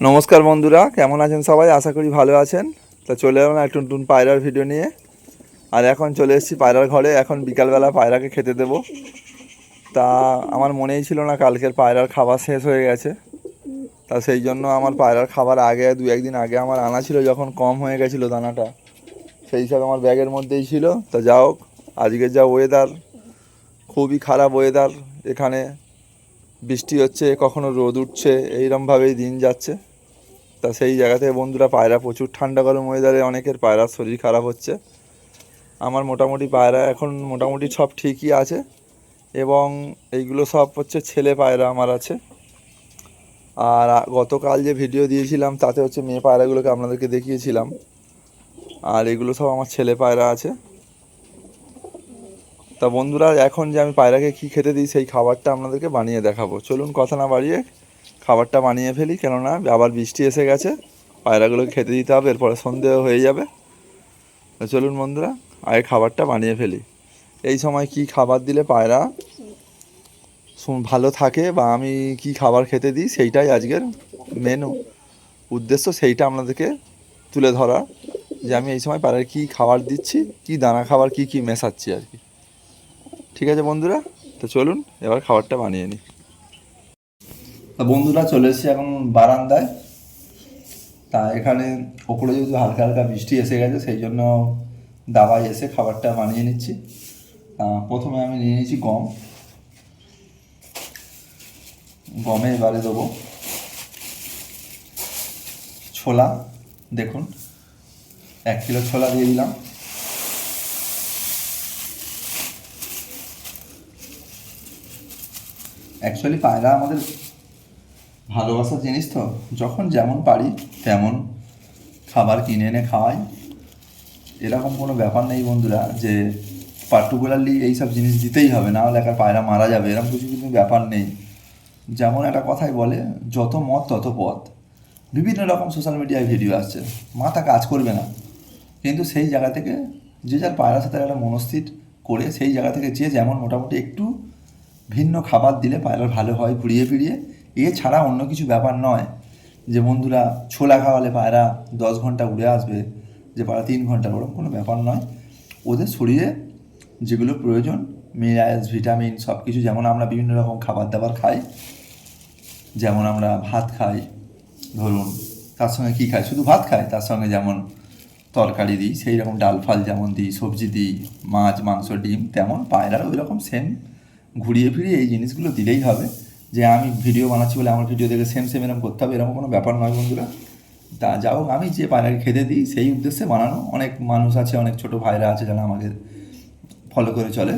নমস্কার বন্ধুরা, কেমন আছেন সবাই? আশা করি ভালো আছেন। তা চলে এলাম একটু নতুন পায়রার ভিডিও নিয়ে। আর এখন চলে এসেছি পায়রার ঘরে। এখন বিকালবেলা পায়রাকে খেতে দেব। তা আমার মনেই ছিল না কালকের পায়রার খাবার শেষ হয়ে গেছে। তা সেই জন্য আমার পায়রার খাবার আগে, দু একদিন আগে আমার আনা ছিল, যখন কম হয়ে গেছিল দানাটা। সেই হিসাবে আমার ব্যাগের মধ্যেই ছিল। তা যা হোক, আজকের যা ওয়েদার খুবই খারাপ ওয়েদার এখানে বৃষ্টি হচ্ছে, কখনো রোদ উঠছে এইরমভাবেই দিন যাচ্ছে। তা সেই জায়গা থেকে বন্ধুরা পায়রা প্রচুর ঠান্ডা গরম ওয়েদারে অনেকের পায়রার শরীর খারাপ হচ্ছে। আমার মোটামুটি পায়রা এখন মোটামুটি সব ঠিকই আছে এবং এইগুলো সব হচ্ছে ছেলে পায়রা আমার আছে। আর গতকাল যে ভিডিও দিয়েছিলাম তাতে হচ্ছে মেয়ে পায়রাগুলোকে আপনাদেরকে দেখিয়েছিলাম। আর এগুলো সব আমার ছেলে পায়রা আছে। তা বন্ধুরা এখন যে আমি পায়রাকে কী খেতে দিই সেই খাবারটা আপনাদেরকে বানিয়ে দেখাবো। চলুন কথা না বাড়িয়ে খাবারটা বানিয়ে ফেলি, কেননা আবার বৃষ্টি এসে গেছে পায়রাগুলোকে খেতে দিতে হবে, এরপরে সন্ধে হয়ে যাবে। তো চলুন বন্ধুরা, আগে খাবারটা বানিয়ে ফেলি। এই সময় কি খাবার দিলে পায়রা ভালো থাকে বা আমি কি খাবার খেতে দিই, সেইটাই আজকের মেনু উদ্দেশ্য সেইটা আপনাদেরকে তুলে ধরা যে আমি এই সময় পায়রার কী খাবার দিচ্ছি, কি দানা খাবার, কি কি মেশাচ্ছি আর কি। ঠিক আছে বন্ধুরা, তো চলুন এবার খাবারটা বানিয়ে নিই। তা বন্ধুরা চলে এসেছি এখন বারান্দায়। তা এখানে ওপরে যেহেতু হালকা হালকা বৃষ্টি এসে গেছে, সেই জন্য দাবায় এসে খাবারটা বানিয়ে নিচ্ছি। প্রথমে আমি নিয়ে নিয়েছি গম। গমে এবারে দেবো ছোলা। দেখুন, এক কিলো ছোলা দিয়ে দিলাম। অ্যাকচুয়ালি পায়রা আমাদের ভালোবাসার জিনিস তো। যখন যেমন পারি, তেমন খাবার কিনে এনে খাওয়াই। এরকম কোনো ব্যাপার নেই বন্ধুরা, যে পার্টিকুলারলি এইসব জিনিস দিতেই হবে, না হলে একটা পায়রা মারা যাবে, এরকম কিছু কিন্তু ব্যাপার নেই। যেমন একটা কথাই বলে, যত মত তত পথ। বিভিন্ন রকম সোশ্যাল মিডিয়ায় ভিডিও আসছে, মাথা কাজ করবে না। কিন্তু সেই জায়গা থেকে যে যার পায়রার সাথে একটা মনস্থির করে, সেই জায়গা থেকে যে যেমন মোটামুটি একটু ভিন্ন খাবার দিলে পায়রা ভালো হয়, ঘুরিয়ে ফিরিয়ে এছাড়া অন্য কিছু ব্যাপার নয় যে বন্ধুরা ছোলা খাওয়ালে পায়রা দশ ঘণ্টা উড়ে আসবে, যে পায়রা তিন ঘণ্টা, ওরকম কোনো ব্যাপার নয়। ওদের শরীরে যেগুলো প্রয়োজন মিনারেলস ভিটামিন সব কিছু যেমন আমরা বিভিন্ন রকম খাবার দাবার খাই, যেমন আমরা ভাত খাই, ধরুন, তার সঙ্গে কী খাই? শুধু ভাত খাই, তার সঙ্গে যেমন তরকারি দিই, সেই রকম ডাল ফাল যেমন দিই, সবজি দিই, মাছ, মাংস, ডিম, তেমন পায়রার ওই রকম সেম ঘুরিয়ে ফিরিয়ে এই জিনিসগুলো দিলেই হবে। যে আমি ভিডিও বানাচ্ছি বলে আমার ভিডিও দেখে সেম সেম এরকম করতে হবে, এরকম কোনো ব্যাপার নয় বন্ধুরা। তা যা হোক, আমি যে পায়রাকে খেতে দিই, সেই উদ্দেশ্যে বানানো। অনেক মানুষ আছে, অনেক ছোট ভাইরা আছে যারা আমাকে ফলো করে চলে।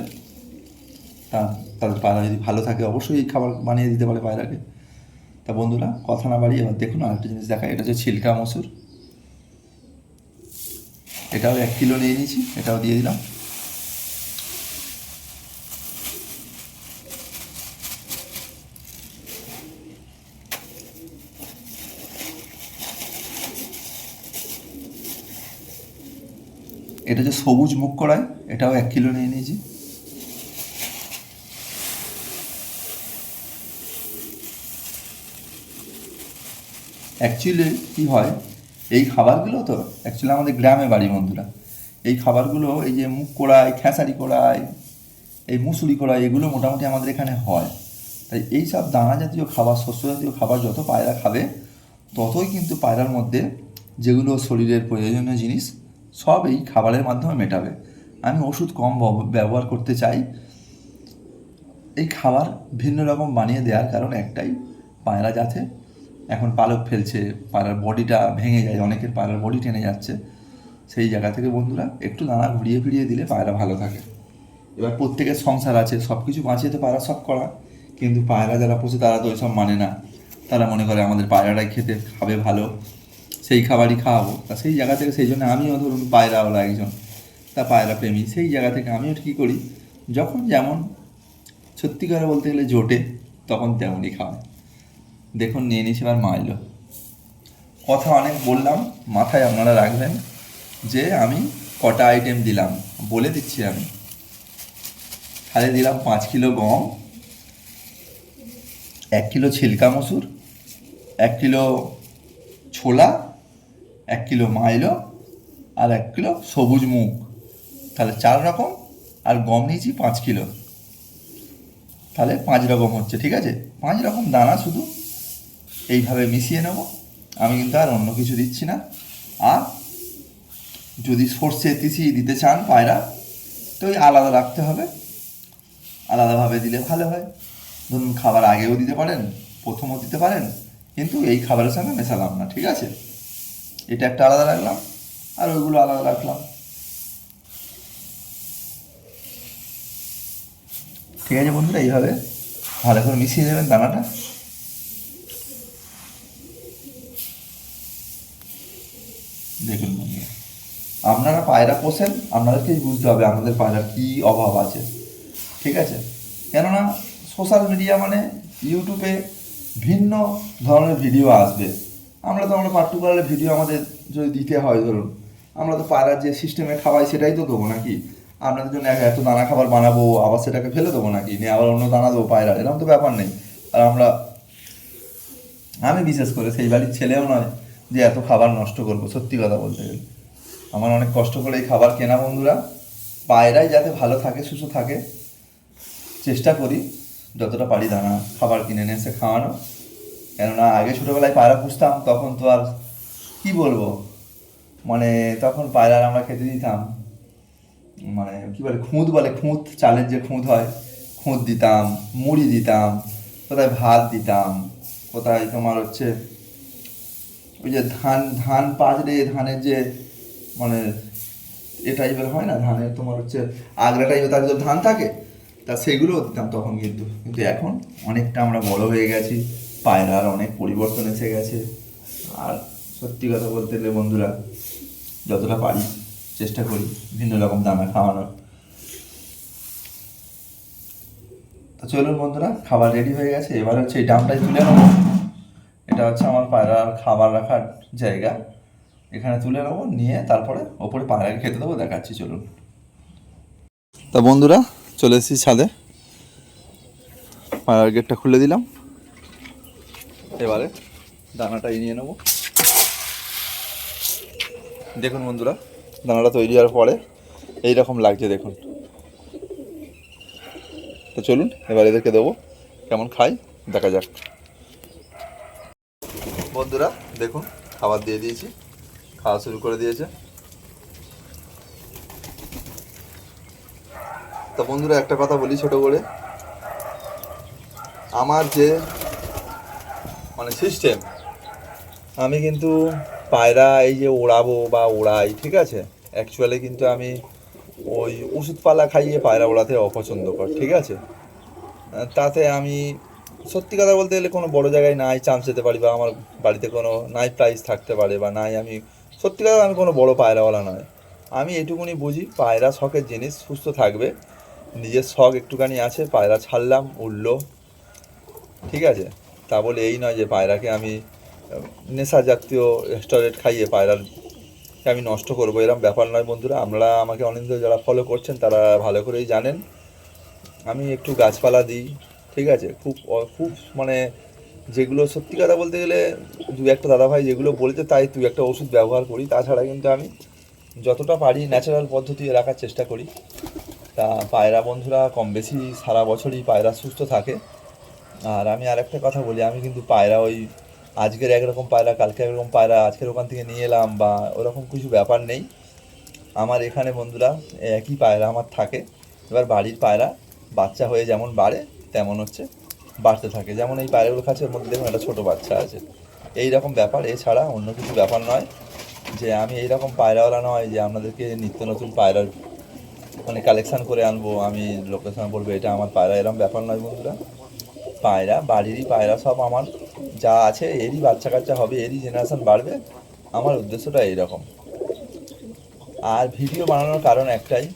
তা তাদের পায়রা যদি ভালো থাকে, অবশ্যই খাবার বানিয়ে দিতে পারে পায়রাকে। তা বন্ধুরা, কথা না বাড়িয়ে এবার দেখুন আরেকটা জিনিস দেখায় এটা হচ্ছে ছিলকা মসুর। এটাও এক কিলো নিয়ে নিয়েছি, এটাও দিয়ে দিলাম। এটা যে সবুজ মুখ করায়, এটাও এক কিলো নিয়ে নিয়েছি। অ্যাকচুয়ালি কী হয়, এই খাবারগুলো তো অ্যাকচুয়ালি আমাদের গ্রামে বাড়ি বন্ধুরা, এই খাবারগুলো এই যে মুখ কড়াই খেসারি কড়াই এই মুসুরি কড়াই এগুলো মোটামুটি আমাদের এখানে হয়। তাই এই সব দানা জাতীয় খাবার, শস্য জাতীয় খাবার যত পায়রা খাবে, ততই কিন্তু পায়রার মধ্যে যেগুলো শরীরের প্রয়োজনীয় জিনিস সব এই খাবারের মাধ্যমে মেটাবে। আমি ওষুধ কম ব্যব- ব্যবহার করতে চাই। এই খাবার ভিন্ন রকম বানিয়ে দেওয়ার কারণ একটাই, পায়রা যাতে এখন পালক ফেলছে, পায়রার বডিটা ভেঙে যায়, অনেকের পায়রার বডি টেনে যাচ্ছে। সেই জায়গা থেকে বন্ধুরা, একটু দানা ঘুরিয়ে ফিরিয়ে দিলে পায়রা ভালো থাকে। এবার প্রত্যেকের সংসার আছে সব কিছু বাঁচিয়ে তো পায়রা সব করা। কিন্তু পায়রা যারা পোষে, তারা তো ওইসব মানে না। তারা মনে করে আমাদের পায়রাটাই খেতে, খাবে ভালো। সেই খাবারই খাওয়াবো। তা সেই জায়গা থেকে সেই জন্য আমিও ধরুন পায়রাওয়ালা একজন, তা পায়রা প্রেমী, সেই জায়গা থেকে আমিও কী করি। যখন যেমন সত্যি করে বলতে গেলে জোটে, তখন তেমনই খাওয়ায় দেখুন, নিয়ে নিয়েছি এবার মা এলো। কথা অনেক বললাম, মাথায় আপনারা রাখবেন যে আমি কটা আইটেম দিলাম, বলে দিচ্ছি আমি। তাহলে দিলাম পাঁচ কিলো গম, এক কিলো ছিলকা মসুর, এক কিলো ছোলা এক কিলো মাইলো আর এক কিলো সবুজ মুগ। তাহলে চার রকম আর গম নিয়েছি পাঁচ কিলো। তাহলে পাঁচ রকম হচ্ছে, ঠিক আছে? পাঁচ রকম দানা শুধু। এইভাবে মিশিয়ে নেব। আমি কিন্তু আর অন্য কিছু দিচ্ছি না। আর যদি সর্ষে, তিসি দিতে চান পায়রা, তো ওই আলাদা রাখতে হবে। আলাদাভাবে দিলে ভালো হয়। ধরুন খাবার আগেও দিতে পারেন, প্রথমও দিতে পারেন, কিন্তু এই খাবারের সঙ্গে মেশালাম না, ঠিক আছে? এটা একটা আলাদা রাখলাম, আর ওইগুলো আলাদা রাখলাম। ঠিক আছে বন্ধুরা, এইভাবে। ভালো করে মিশিয়ে দেবেন দানাটা। দেখুন বন্ধুরা, আপনারা পায়রা পোষেন, আপনাদেরকেই বুঝতে হবে আমাদের পায়রার কী অভাব আছে। ঠিক আছে? কেননা সোশ্যাল মিডিয়া মানে ইউটিউবে ভিন্ন ধরনের ভিডিও আসবে। আমরা তো আমরা পার্টিকুলার ভিডিও আমাদের যদি দিতে হয়, ধরুন, আমরা তো পায়রার যে সিস্টেমে খাওয়াই সেটাই তো দেবো নাকি? আপনাদের জন্য এত দানা খাবার বানাবো, আবার সেটাকে ফেলে দেবো নাকি? নিয়ে আবার অন্য দানা দেবো পায়রা এরকম তো ব্যাপার নেই। আর আমরা, আমি বিশেষ করে সেই বাড়ির ছেলেও নয় যে এত খাবার নষ্ট করব, সত্যি কথা বলতে গেলে। আমার অনেক কষ্ট করে এই খাবার কেনা বন্ধুরা, পায়রাই যাতে ভালো থাকে, সুস্থ থাকে, চেষ্টা করি যতটা পারি দানা খাবার কিনে নিয়ে এসে খাওয়ানো কেননা আগে ছোটোবেলায় পায়রা পুষতাম, তখন তো আর কি বলব? মানে তখন পায়রার আমরা খেতে দিতাম। মানে কি বলে, খুঁত বলে, খুঁত, চালের যে খুঁত হয়, খুঁত দিতাম, মুড়ি দিতাম, কোথায় ভাত দিতাম, কোথায় তোমার হচ্ছে ওই যে ধান ধান পাজরে ধানের যে মানে এ টাইপের হয় না, ধানের তোমার হচ্ছে আগ্রা টাইপের তার ভিতর ধান থাকে, তা সেগুলোও দিতাম তখন কিন্তু। কিন্তু এখন অনেকটা আমরা বড় হয়ে গেছি। পায়রার অনেক পরিবর্তন এসে গেছে। আর সত্যি কথা বলতে গেলে বন্ধুরা, যতটা পারি চেষ্টা করি ভিন্ন রকম দানা খাওয়ানোর। তো চলুন বন্ধুরা, খাবার রেডি হয়ে গেছে। এবার হচ্ছে এই ডামটাই তুলে নেব। এটা হচ্ছে আমার পায়রার খাবার রাখার জায়গা। এখানে তুলে নেব, নিয়ে তারপরে ওপরে পায়রাকে খেতে দেবো, দেখাচ্ছি, চলুন। তা বন্ধুরা, চলে এসেছি ছাদে। পায়রার গেটটা খুলে দিলাম। এবারে দানাটা নিয়ে নেব। দেখুন বন্ধুরা, দানাটা তৈরি হওয়ার পরে এই রকম লাগছে দেখুন। তো চলুন, এবার এদেরকে দেবো, কেমন খাই, দেখা যাক। বন্ধুরা, দেখুন, খাবার দিয়ে দিয়েছি, খাওয়া শুরু করে দিয়েছে। তো বন্ধুরা, একটা কথা বলি ছোট করে। আমার যে মানে সিস্টেম আমি কিন্তু পায়রা এই যে ওড়াবো বা ওড়াই, ঠিক আছে? অ্যাকচুয়ালি কিন্তু আমি ওই ওষুধপালা খাইয়ে পায়রা ওড়াতে অপছন্দ কর, ঠিক আছে? তাতে আমি সত্যি কথা বলতে গেলে কোনো বড় জায়গায় নাই চান্স যেতে পারি বা আমার বাড়িতে কোনো নাই প্রাইস থাকতে পারে বা নাই আমি, সত্যি কথা আমি কোনো বড় পায়রাওয়ালা নয়। আমি এটুকুনি বুঝি, পায়রা শখের জিনিস, সুস্থ থাকবে। নিজের শখ একটুখানি আছে, পায়রা ছাড়লাম, উঠল, ঠিক আছে? তা বলে এই নয় যে পায়রাকে আমি নেশা জাতীয় রেস্টুরেন্ট খাইয়ে পায়রার আমি নষ্ট করব এরকম ব্যাপার নয় বন্ধুরা। আমরা আমাকে ধরে যারা ফলো করছেন, তারা ভালো করেই জানেন। আমি একটু গাছপালা দিই, ঠিক আছে? খুব খুব মানে যেগুলো সত্যি কথা বলতে গেলে, দু একটা দাদাভাই যেগুলো বলেছে তাই তুই একটা ওষুধ ব্যবহার করি। তাছাড়া কিন্তু আমি যতটা পারি ন্যাচারাল পদ্ধতি রাখার চেষ্টা করি। তা পায়রা বন্ধুরা কম বেশি সারা বছরই পায়রা সুস্থ থাকে। আর আমি আর একটা কথা বলি, আমি কিন্তু পায়রা ওই আজকের একরকম পায়রা, কালকে একরকম পায়রা, আজকের ওখান থেকে নিয়ে এলাম বা ওরকম কিছু ব্যাপার নেই। আমার এখানে বন্ধুরা একই পায়রা আমার থাকে। এবার বাড়ির পায়রা বাচ্চা হয়ে যেমন বাড়ে, তেমন হচ্ছে বাড়তে থাকে। যেমন এই পায়রাগুলো কাছের মধ্যে দেখুন একটা ছোটো বাচ্চা আছে। এই রকম ব্যাপার, এছাড়া অন্য কিছু ব্যাপার নয় যে আমি এই রকম পায়রাওয়ালা নয় যে আপনাদেরকে নিত্য নতুন পায়রার মানে কালেকশান করে আনব, আমি লোকেশন বলব, এটা আমার পায়রা, এরকম ব্যাপার নয় বন্ধুরা। পায়রা, বাড়িরই পায়রা সব আমার যা আছে, এরই বাচ্চা কাচ্চা হবে, এরই জেনারেশন বাড়বে। আমার উদ্দেশ্যটা এইরকম। আর ভিডিও বানানোর কারণ একটাই,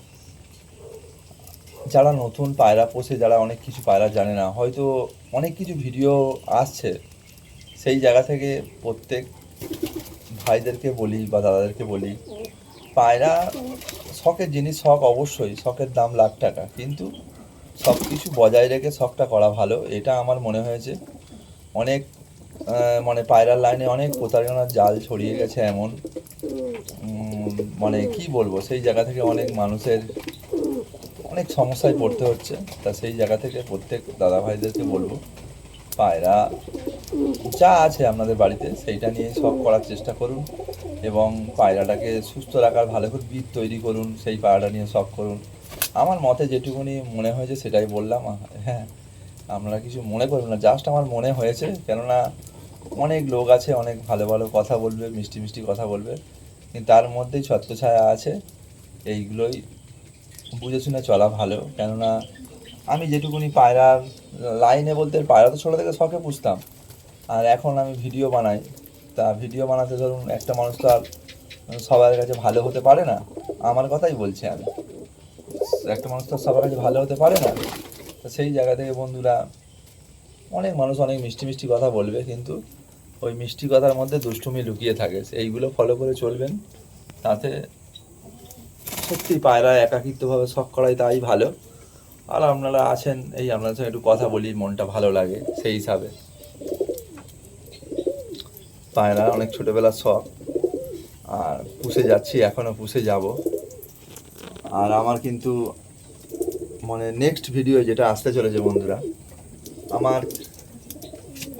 যারা নতুন পায়রা পোষে, যারা অনেক কিছু পায়রা জানে না, হয়তো অনেক কিছু ভিডিও আসছে, সেই জায়গা থেকে প্রত্যেক ভাইদেরকে বলি বা দাদাদেরকে বলি, পায়রা শখের জিনিস শখ অবশ্যই, শখের দাম লাখ টাকা, কিন্তু সব কিছু বজায় রেখে শখটা করা ভালো, এটা আমার মনে হয়েছে। অনেক মানে পায়রার লাইনে অনেক প্রতারণার জাল ছড়িয়ে গেছে এমন। মানে কি বলব, সেই জায়গা থেকে অনেক মানুষের অনেক সমস্যায় পড়তে হচ্ছে। তা সেই জায়গা থেকে প্রত্যেক দাদা ভাইদেরকে বলব, পায়রা যা আছে আপনাদের বাড়িতে, সেইটা নিয়ে সব করার চেষ্টা করুন এবং পায়রাটাকে সুস্থ রাখার, ভালো করে বীজ তৈরি করুন, সেই পায়রাটা নিয়ে সব করুন। আমার মতে যেটুকুনি মনে হয়েছে সেটাই বললাম হ্যাঁ আমরা কিছু মনে করবেন না জাস্ট আমার মনে হয়েছে, কেননা অনেক লোক আছে, অনেক ভালো ভালো কথা বলবে, মিষ্টি মিষ্টি কথা বলবে, কিন্তু তার মধ্যেই ছত্রছায়া আছে, এইগুলোই বুঝে শুনে চলা ভালো, কেননা আমি যেটুকুনি পায়রার লাইনে বলতে পায়রা তো ছোটো থেকে শখে পুষতাম, আর এখন আমি ভিডিও বানাই, তা ভিডিও বানাতে ধরুন একটা মানুষ তো আর সবার কাছে ভালো হতে পারে না, আমার কথাই বলছি আমি। একটা মানুষ তো সবার কাছে ভালো হতে পারে না। তো সেই জায়গা থেকে বন্ধুরা, অনেক মানুষ অনেক মিষ্টি মিষ্টি কথা বলবে, কিন্তু ওই মিষ্টি কথার মধ্যে দুষ্টুমি লুকিয়ে থাকে। এইগুলো ফলো করে চলবেন। তাতে সত্যি পায়রা একাকিত্বভাবে শখ করাই তাই ভালো। আর আপনারা আছেন, এই আপনার সঙ্গে একটু কথা বলি, মনটা ভালো লাগে সেই হিসাবে। পায়রা অনেক ছোটোবেলার শখ। আর পুষে যাচ্ছি এখনও পুষে যাব। আর আমার কিন্তু মানে নেক্সট ভিডিও যেটা আসতে চলেছে বন্ধুরা, আমার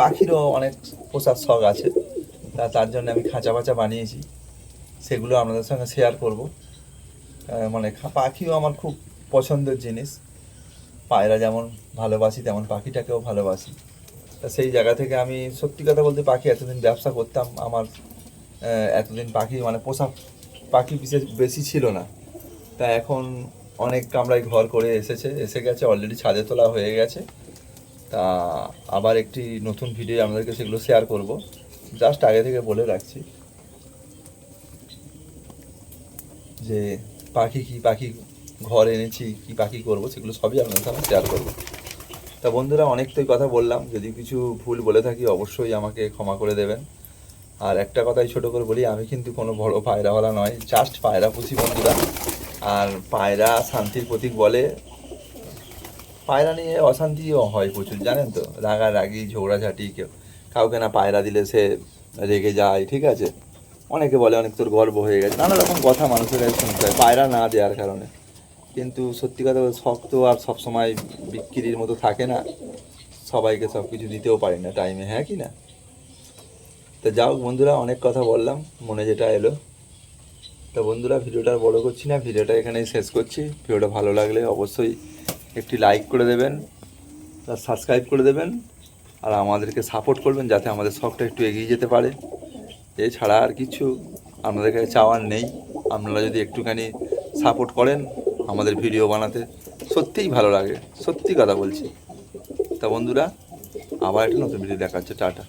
পাখিরও অনেক পোষার শখ আছে, তা তার জন্য আমি খাঁচা বাচা বানিয়েছি, সেগুলো আপনাদের সঙ্গে শেয়ার করব। মানে পাখিও আমার খুব পছন্দের জিনিস, পায়রা যেমন ভালোবাসি, তেমন পাখিটাকেও ভালোবাসি। তা সেই জায়গা থেকে আমি সত্যি কথা বলতে পাখি এতদিন ব্যবসা করতাম, আমার এতদিন পাখি মানে পোষা পাখি বিশেষ বেশি ছিল না। তা এখন অনেক কামরায় ঘর করে এসেছে, এসে গেছে অলরেডি ছাদে তোলা হয়ে গেছে। তা আবার একটি নতুন ভিডিও আপনাদেরকে সেগুলো শেয়ার করব। জাস্ট আগে থেকে বলে রাখছি যে পাখি কি পাখি ঘর এনেছি, কি পাখি করব, সেগুলো সবই আপনাদের সামনে শেয়ার করব। তা বন্ধুরা অনেক তোই কথা বললাম। যদি কিছু ভুল বলে থাকি, অবশ্যই আমাকে ক্ষমা করে দেবেন। আর একটা কথাই ছোট করে বলি, আমি কিন্তু কোনো বড় পায়রাওয়ালা নয় জাস্ট পায়রা পুষি বন্ধুরা। আর পায়রা শান্তির প্রতীক বলে। পায়রা নিয়ে অশান্তিও হয় প্রচুর, জানেন তো? রাগারাগি, ঝগড়াঝাটি, কেউ, কাউকে না পায়রা দিলে সে রেগে যায়, ঠিক আছে? অনেকে বলে, অনেক তোর গর্ব হয়ে গেছে, নানা রকম কথা মানুষের কাছে শুনতে হয়, পায়রা না দেওয়ার কারণে। কিন্তু সত্যি কথা শখ তো আর সবসময় বিক্রির মতো থাকে না, সবাইকে সব কিছু দিতেও পারি না টাইমে হ্যাঁ কি না? তো যাও বন্ধুরা, অনেক কথা বললাম, মনে যেটা এলো। তো বন্ধুরা, ভিডিওটা বড় করছি না, ভিডিওটা এখানেই শেষ করছি। ভিডিওটা ভালো লাগলে অবশ্যই একটি লাইক করে দেবেন, আর সাবস্ক্রাইব করে দেবেন, আর আমাদেরকে সাপোর্ট করবেন যাতে আমাদের শখটা একটু এগিয়ে যেতে পারে। এছাড়া আর কিছু আপনাদের কাছে চাওয়ার নেই। আপনারা যদি একটুখানি সাপোর্ট করেন আমাদের ভিডিও বানাতে, সত্যিই ভালো লাগে। সত্যি কথা বলছি। তা বন্ধুরা, আবার একটা নতুন ভিডিও দেখাচ্ছে। টাটা।